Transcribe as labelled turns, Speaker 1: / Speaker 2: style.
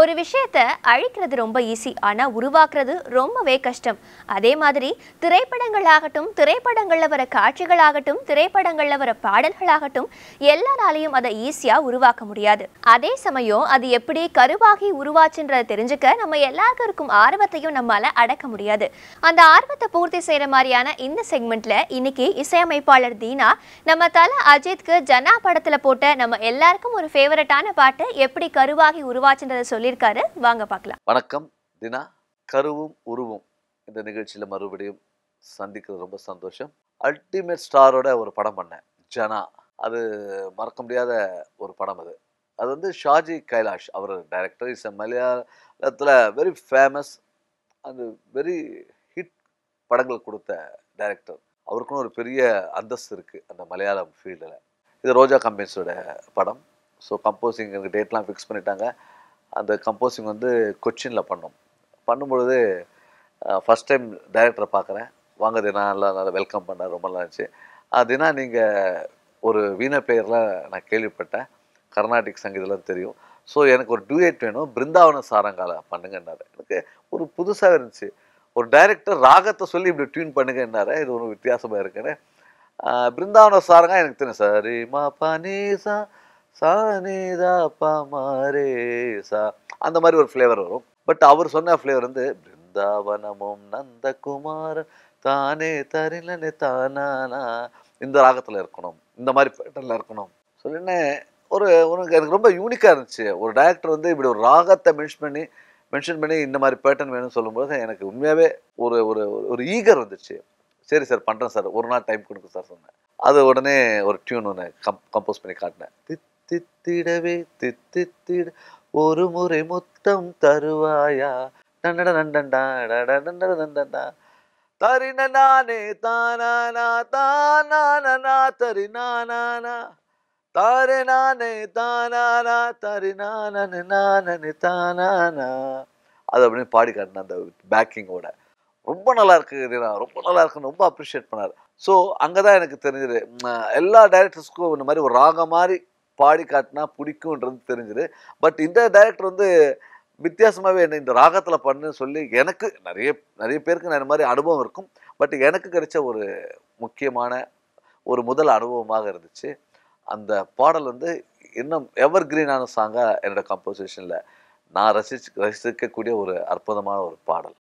Speaker 1: ஒரு விஷயத்தை அழிக்கிறது ரொம்ப ஈஸி ஆனா உருவாக்குறது ரொம்பவே கஷ்டம். அதே மாதிரி திரைப்படங்களாகட்டும் திரைப்படங்களில் வர காட்சிகளாகட்டும் திரைப்படங்கள்ல வர பாடல்களாகட்டும் எல்லாராலையும் அதை ஈஸியா உருவாக்க முடியாது. அதே சமயம் அது எப்படி கருவாகி உருவாச்சுன்றதை தெரிஞ்சுக்க நம்ம எல்லாருக்கும் இருக்கும் ஆர்வத்தையும் நம்மால அடக்க முடியாது. அந்த ஆர்வத்தை பூர்த்தி செய்யற மாதிரியான இந்த செக்மெண்ட்ல இன்னைக்கு இசையமைப்பாளர் தீனா நம்ம தலை அஜித்க்கு ஜனா படத்துல போட்ட நம்ம எல்லாருக்கும் ஒரு ஃபேவரட்டான பாட்டு எப்படி கருவாகி உருவாச்சுன்றதை சொல்லியிருக்காரு. வாங்க பார்க்கலாம்.
Speaker 2: வணக்கம். தினா கருவும் உருவும். இந்த நிகழ்ச்சியில் மறுபடியும் சந்திக்கிறது ரொம்ப சந்தோஷம். அல்டிமேட் ஸ்டாரோட ஒரு படம் பண்ணேன். ஜனா. அது மறக்க முடியாத ஒரு படம் அது. அது வந்து ஷாஜி கைலாஷ் அவர் டைரக்டர் இஸ் மலையாளத்தில் வெரி ஃபேமஸ் அந்த வெரி ஹிட் படங்கள் கொடுத்த டைரக்டர் அவருக்குன்னு ஒரு பெரிய அந்தஸ்து இருக்குது அந்த மலையாளம் ஃபீல்டில் இது ரோஜா கம்பெனிஸோட படம். ஸோ கம்போசிங் எனக்கு டேட்லாம் ஃபிக்ஸ் பண்ணிட்டாங்க. அந்த கம்போசிங் வந்து கொச்சினில் பண்ணோம். பண்ணும்பொழுது ஃபஸ்ட் டைம் டைரக்டரை பார்க்குறேன் வாங்க தினா நல்லா நல்லா வெல்கம் பண்ணேன் ரொம்ப நல்லா இருந்துச்சு. அதுனா நீங்கள் ஒரு வீணை பிளேயர்லாம் நான் கேள்விப்பட்டேன். கர்நாடிக் சங்கீதம்லாம் தெரியும். ஸோ எனக்கு ஒரு டூயட் வேணும். பிருந்தாவன சாரங்கால பண்ணுங்கன்னாரு. எனக்கு ஒரு புதுசாக இருந்துச்சு. ஒரு டைரக்டர் ராகத்தை சொல்லி இப்படி டியூன் பண்ணுங்கன்னாரு. இது ஒரு வித்தியாசமாக இருக்குன்னு. பிருந்தாவன சாரங்க எனக்கு தெரியும். சரி மா பனீசா சானிதா பமாரே சா. அந்த மாதிரி ஒரு ஃப்ளேவர் வரும். பட் அவர் சொன்ன ஃப்ளேவர் வந்து பிருந்தாவனமும் நந்தகுமாரன். தானே தரிலனே தானானா. இந்த ராகத்தில் இருக்கணும். இந்த மாதிரி பேட்டர்னில் இருக்கணும். சொல்லினே ஒரு உனக்கு எனக்கு ரொம்ப யூனிக்காக இருந்துச்சு. ஒரு டேரக்டர் வந்து இப்படி ஒரு ராகத்தை மென்ஷன் பண்ணி மென்ஷன் பண்ணி இந்த மாதிரி பேட்டர்ன் வேணும்னு சொல்லும்போது எனக்கு உண்மையாகவே ஒரு ஒரு ஒரு ஈகர் வந்துச்சு. சரி சார் பண்ணுறேன் சார் ஒரு நாள் டைம் கொடுங்க சார் சொன்னேன். அது உடனே ஒரு டியூன் ஒன்று கம் கம்போஸ் பண்ணி காட்டினேன். தித்திடவே தித்தித்திட. ஒரு முறை முத்தம் தருவாயா? நண்டட நண்டண்டா டடடண்டட டண்டண்டா. தரின நானே தானானா தானானா தரி நானானா. தாரே நானே தானானா தரி நானு தானானா. அது அப்படின்னு பாடி காட்டினேன் அந்த பேக்கிங்கோட ரொம்ப நல்லா இருக்கு ரீனா. ரொம்ப நல்லா இருக்குன்னு ரொம்ப அப்ரிஷியேட் பண்ணார். ஸோ அங்கே தான் எனக்கு தெரிஞ்சது. எல்லா டைரக்டர்ஸ்க்கும் இந்த மாதிரி ஒரு ராகம் மாதிரி பாடி காட்டினா பிடிக்கும்ன்றது தெரிஞ்சுது. பட் இந்த டைரக்டர் வந்து வித்தியாசமாகவே என்ன இந்த ராகத்தில் பண்ணுன்னு சொல்லி எனக்கு நிறைய நிறைய பேருக்கு நான் இந்த மாதிரி அனுபவம் இருக்கும். பட் எனக்கு கிடைச்ச ஒரு முக்கியமான ஒரு முதல் அனுபவமாக இருந்துச்சு. அந்த பாடல் வந்து இன்னும் எவர் கிரீனான சாங்காக என்னோட கம்போசிஷனில் நான் ரசிச்சு ரசிக்கக்கூடிய ஒரு அற்புதமான ஒரு பாடல்.